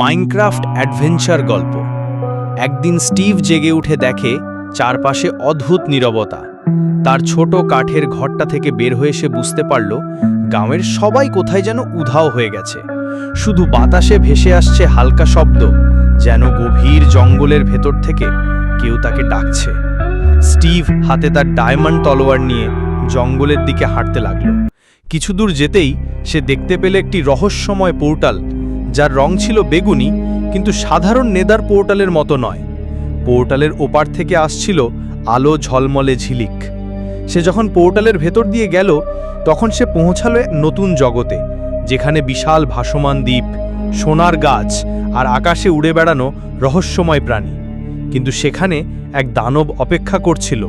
Minecraft adventure গল্প। একদিন Steve জেগে উঠে দেখে চারপাশে অদ্ভুত নীরবতা। তার ছোট কাঠের ঘরটা থেকে বের হয়ে সে বুঝতে পারল গ্রামের সবাই কোথায় যেন উধাও হয়ে গেছে। শুধু বাতাসে ভেসে আসছে হালকা শব্দ, যেন গভীর জঙ্গলের ভেতর থেকে কেউ তাকে ডাকছে। স্টিভ হাতে তার ডায়মন্ড তলোয়ার নিয়ে জঙ্গলের দিকে হাঁটতে লাগল। কিছু দূর যেতেই সে দেখতে পেলে একটি রহস্যময় পোর্টাল যার রং ছিল বেগুনি, কিন্তু সাধারণ নেদার পোর্টালের মতো নয়। পোর্টালের ওপার থেকে আসছিল আলো ঝলমলে ঝিলিক। সে যখন পোর্টালের ভেতর দিয়ে গেল, তখন সে পৌঁছালো নতুন জগতে, যেখানে বিশাল ভাসমান দ্বীপ, সোনার গাছ আর আকাশে উড়ে বেড়ানো রহস্যময় প্রাণী। কিন্তু সেখানে এক দানব অপেক্ষা করছিল,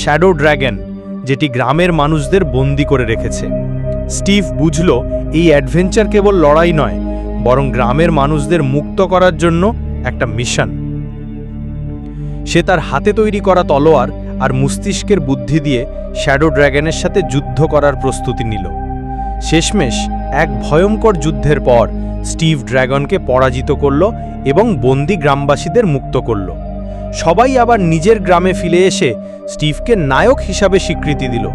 শ্যাডো ড্র্যাগন, যেটি গ্রামের মানুষদের বন্দি করে রেখেছে। স্টিভ বুঝল, এই অ্যাডভেঞ্চার কেবল লড়াই নয় বরং গ্রামের মানুষদের মুক্ত করার জন্য একটা মিশন। সে তার হাতে তৈরি করা তলোয়ার আর মস্তিষ্কের বুদ্ধি দিয়ে শ্যাডো ড্র্যাগনের সাথে যুদ্ধ করার প্রস্তুতি নিল। শেষমেশ এক ভয়ঙ্কর যুদ্ধের পর স্টিভ ড্র্যাগনকে পরাজিত করল এবং বন্দি গ্রামবাসীদের মুক্ত করল। সবাই আবার নিজের গ্রামে ফিরে এসে স্টিভকে নায়ক হিসাবে স্বীকৃতি দিল।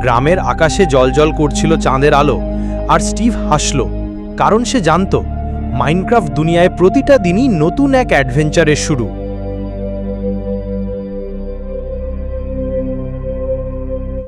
গ্রামের আকাশে জলজল করছিল চাঁদের আলো, আর স্টিভ হাসল কারণ সে জানত মাইনক্রাফ্ট দুনিয়ায় প্রতিটা দিনই নতুন এক অ্যাডভেঞ্চারের শুরু।